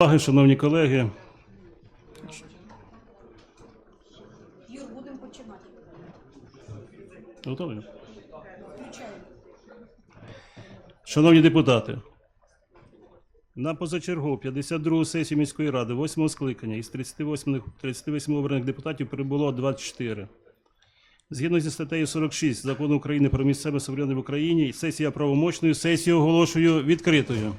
Уваги, шановні колеги, Юр, будемо починати. готові? Включаємо. Шановні депутати, на позачергову 52-гу сесію міської ради 8-го скликання із 38, 38 обраних депутатів прибуло 24. Згідно зі статтею 46 Закону України про місцеве самоврядування в Україні, сесія правомочною, сесію оголошую відкритою.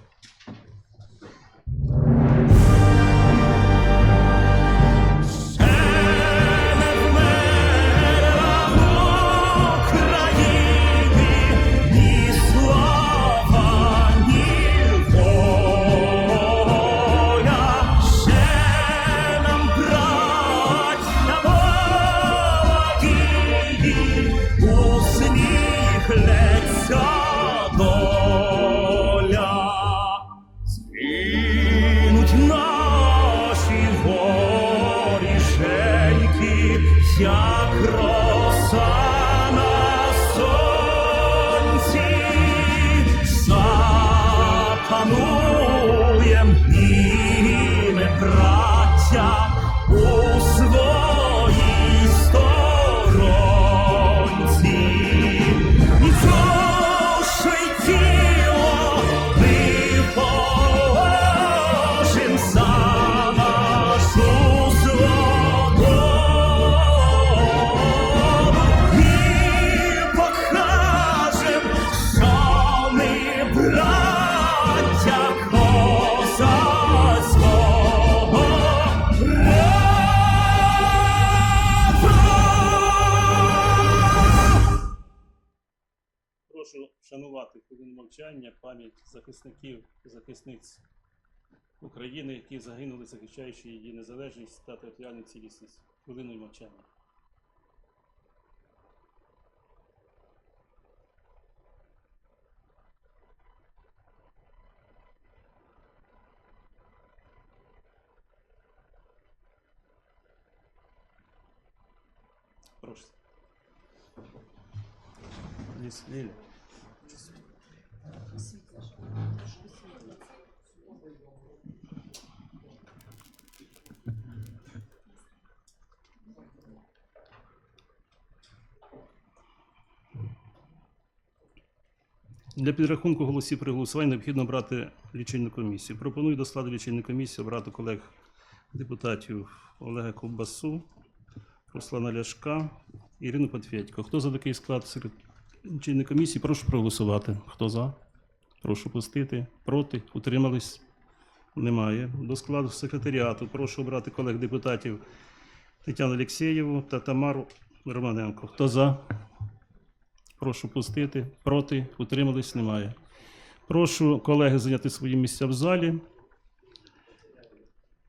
Захисників захисниць України, які загинули, захищаючи її незалежність та територіальну цілісність. Хвилиною мовчання. Прошу. Ліля. Для підрахунку голосів при голосуванні необхідно брати лічильну комісію. Пропоную до складу лічильної комісії обрати колег депутатів Олега Ковбасу, Руслана Ляшка, Ірину Патфєдько. Хто за такий склад серед лічильної комісії? Прошу проголосувати. Хто за? Прошу пустити. Проти? Утримались? Немає. До складу секретаріату прошу обрати колег депутатів Тетяну Олексєєву та Тамару Романенко. Хто за? Прошу пустити. Проти? Утримались? Немає. Прошу колеги зайняти свої місця в залі.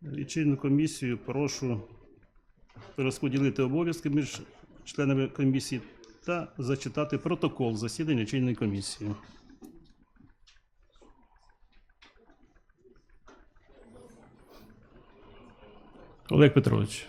Лічильну комісію прошу розподілити обов'язки між членами комісії та зачитати протокол засідання лічильної комісії. Олег Петрович.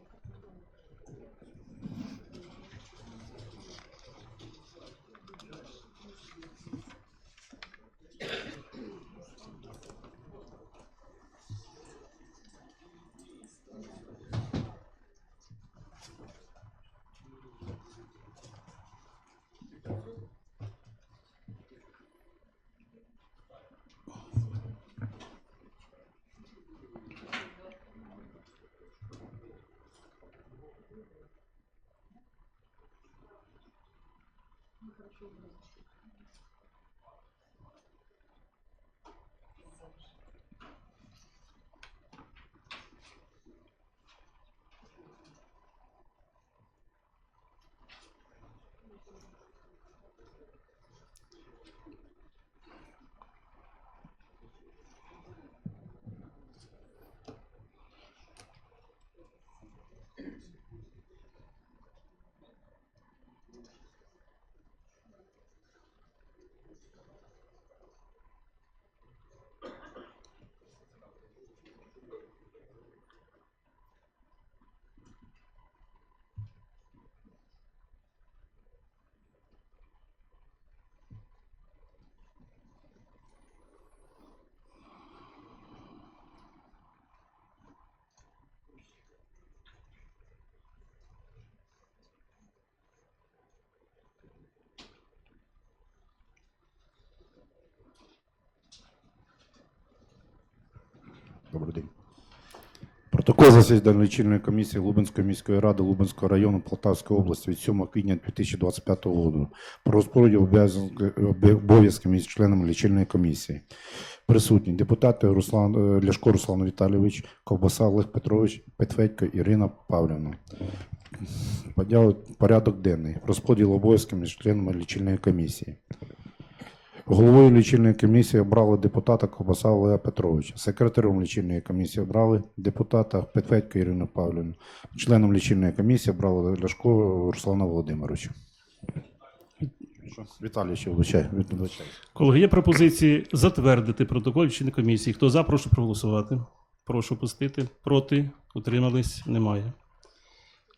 privilege. Добрий день. Протокол засідання лічильної комісії Лубенської міської ради Лубенського району Полтавської області від 7 квітня 2025 року про розподіл обов'язків між членами лічильної комісії. Присутні депутати Руслан Ляшко Руслан Віталійович, Ковбаса Олег Петрович, Петфедько Ірина Павлівна. Порядок денний. Розподіл обов'язків між членами лічильної комісії. Головою лічильної комісії обрали депутата Ковбаса Олега Петровича. Секретарем лічильної комісії обрали депутата Петфедько Ірину Павлівну. Членом лічильної комісії обрали Ляшко Руслана Володимировича. Віталій ще вибачаю. Колеги, є пропозиції затвердити протокол лічильної комісії. Хто за, прошу проголосувати. Прошу пустити. Проти. Утримались? Немає.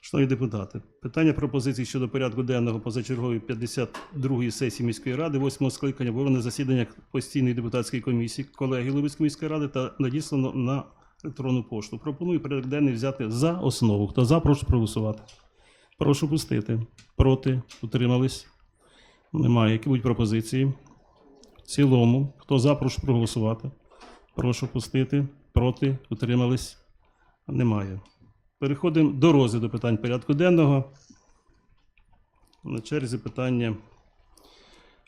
Шановні депутати, питання пропозицій щодо порядку денного позачергової 52-ї сесії міської ради, 8-го скликання було на засіданнях постійної депутатської комісії колеги Либецької міської ради та надіслано на електронну пошту. Пропоную порядок денний взяти за основу. Хто за, прошу проголосувати. Прошу пустити. Проти. Утримались? Немає. Які будуть пропозиції? В цілому. Хто за, прошу проголосувати. Прошу пустити. Проти. Утримались? Немає. Переходимо до розгляду питань порядку денного. На черзі питання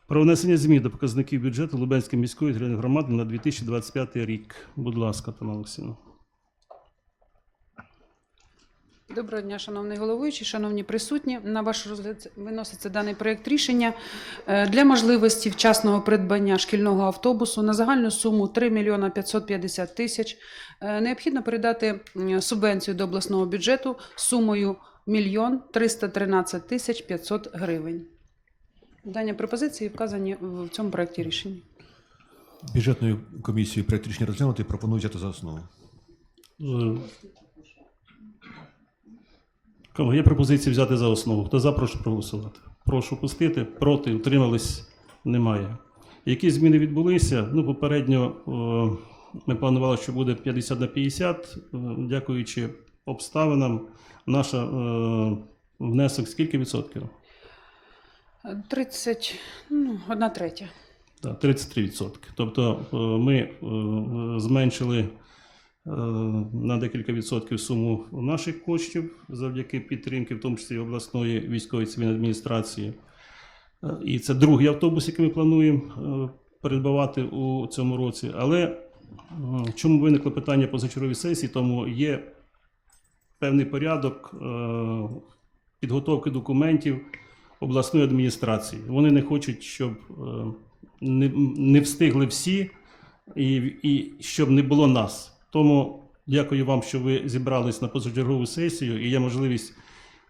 про внесення змін до показників бюджету Лубенської міської громади на 2025 рік. Будь ласка, Тамара Доброго дня, шановний головуючий, шановні присутні. На ваш розгляд виноситься даний проєкт рішення е, для можливості вчасного придбання шкільного автобусу на загальну суму 3 мільйона 550 тисяч. Е, Необхідно передати субвенцію до обласного бюджету сумою мільйон 313 тисяч 500 гривень. Дані пропозиції вказані в цьому проєкті рішення. Бюджетною комісією проект рішення розглянути пропоную взяти за основу. Колеги, є пропозиції взяти за основу. Хто за, прошу проголосувати. Прошу пустити. Проти, утримались, немає. Які зміни відбулися? Ну, попередньо е, ми планували, що буде 50 на 50. Е, Дякуючи обставинам, наша е, внесок скільки відсотків? Е, 30, ну, одна третя. Так, 33%. Тобто е, ми зменшили на декілька відсотків суму наших коштів завдяки підтримки, в тому числі обласної військової цивільної адміністрації. Е, І це другий автобус, який ми плануємо е, придбавати у цьому році. Але чому виникло питання позачерговій сесії? Тому є певний порядок е, підготовки документів обласної адміністрації. Вони не хочуть, щоб е, не встигли всі і, і щоб не було нас. Тому дякую вам, що ви зібрались на позачергову сесію і є можливість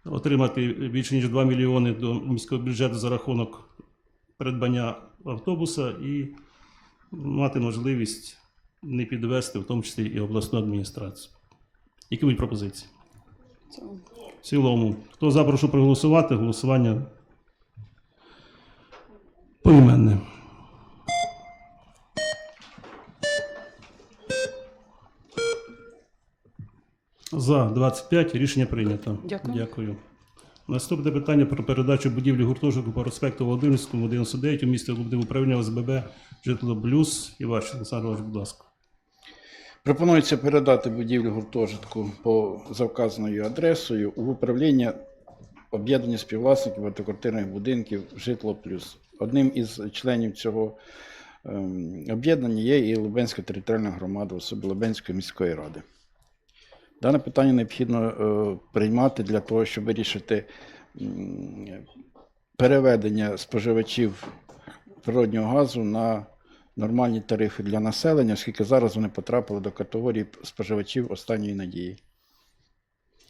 отримати більше ніж 2 мільйони до міського бюджету за рахунок придбання автобуса і мати можливість не підвести, в тому числі і обласну адміністрацію. Які будуть пропозиції? В цілому. Хто за, прошу проголосувати. Голосування поіменне. За 25 рішення прийнято. Дякую. Дякую. Наступне питання про передачу будівлі гуртожитку по проспекту Володимирському 99 у місті Лубни управління ОСББ Житло Плюс. Іваш Олександр, Іванович, будь ласка. Пропонується передати будівлю гуртожитку по за вказаною адресою у управління об'єднання співвласників багатоквартирних будинків Житло Плюс. Одним із членів цього ем, об'єднання є і Лубенська територіальна громада, в особі Лубенської міської ради. Дане питання необхідно е, приймати для того, щоб вирішити переведення споживачів природнього газу на нормальні тарифи для населення, оскільки зараз вони потрапили до категорії споживачів останньої надії.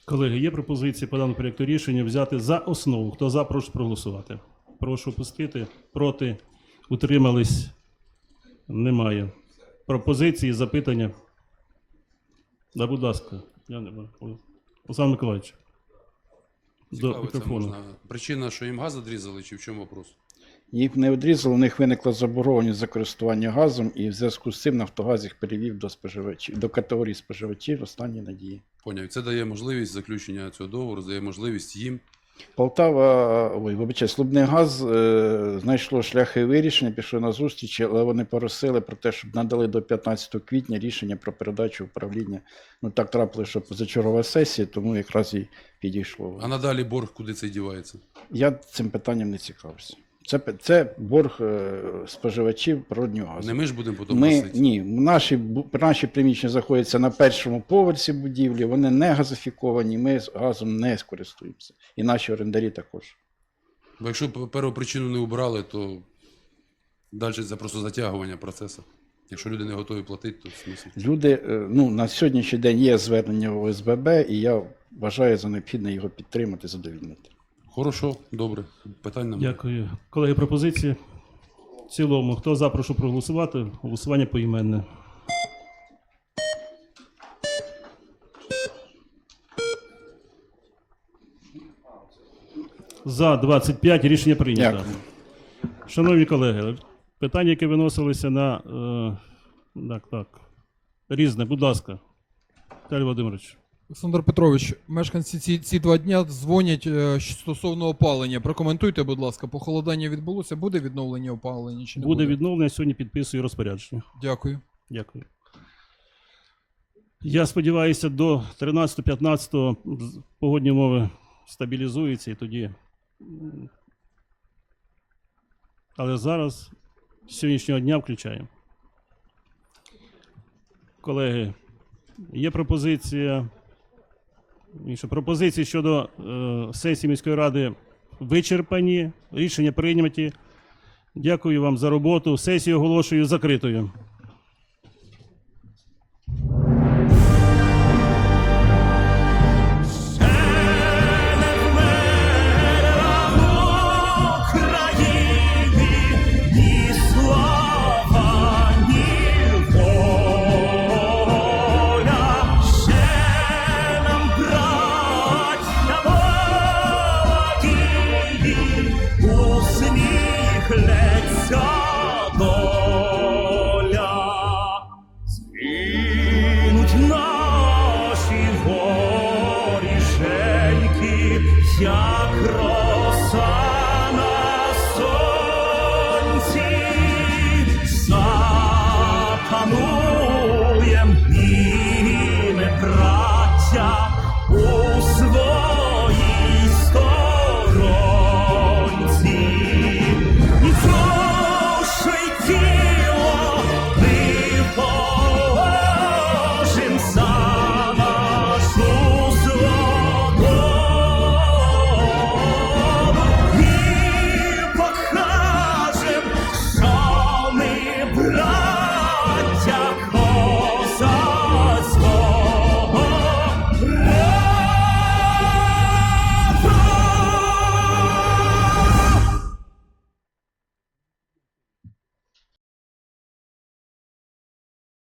Колеги, є пропозиції по даному проєкту рішення взяти за основу. Хто за, прошу проголосувати. Прошу пустити. Проти. Утримались. Немає. Пропозиції, запитання. Да, будь ласка. Я не бачу. Олександр Миколаївич. До Цікаво, це мікрофону. можна. Причина, що їм газ відрізали, чи в чому вопрос? Їх не відрізали, у них виникла заборгованість за користування газом, і в зв'язку з цим Нафтогаз їх перевів до споживачів до категорії споживачів останньої надії. Поняв. Це дає можливість заключення цього договору, дає можливість їм Полтава, ой, вибачай, Слубний газ е, знайшло шляхи вирішення, пішло на зустрічі, але вони просили про те, щоб надали до 15 квітня рішення про передачу управління. Ну так трапилося, що позачергова сесія, тому якраз і підійшло. А надалі борг куди це дівається? Я цим питанням не цікавився. Це, це борг е, споживачів природнього газу. Не ми ж будемо потім Ми, ні, наші, наші приміщення знаходяться на першому поверсі будівлі, вони не газифіковані, ми з газом не скористуємося. І наші орендарі також. Бо якщо першу причину не убрали, то далі це просто затягування процесу. Якщо люди не готові платити, то смисл. Люди, е, ну, на сьогоднішній день є звернення в ОСББ, і я вважаю за необхідне його підтримати, задовільнити. Хорошо, добре. Питань немає. Дякую. Колеги, пропозиції. В цілому, хто за, прошу проголосувати. Голосування поіменне. За 25 рішення прийнято. Дякую. Шановні колеги, питання, яке виносилися на. Е, так, так. Різне, будь ласка. Віталій Володимирович. Олександр Петрович, мешканці ці, ці два дня дзвонять е, стосовно опалення. Прокоментуйте, будь ласка, похолодання відбулося, буде відновлення опалення чи не буде? Буде відновлення, сьогодні підписую розпорядження. Дякую. Дякую. Я сподіваюся, до 13-15 погодні умови стабілізуються і тоді. Але зараз з сьогоднішнього дня включаємо. Колеги, є пропозиція. Інша пропозиції щодо е, сесії міської ради вичерпані, рішення прийняті. Дякую вам за роботу. Сесію оголошую закритою.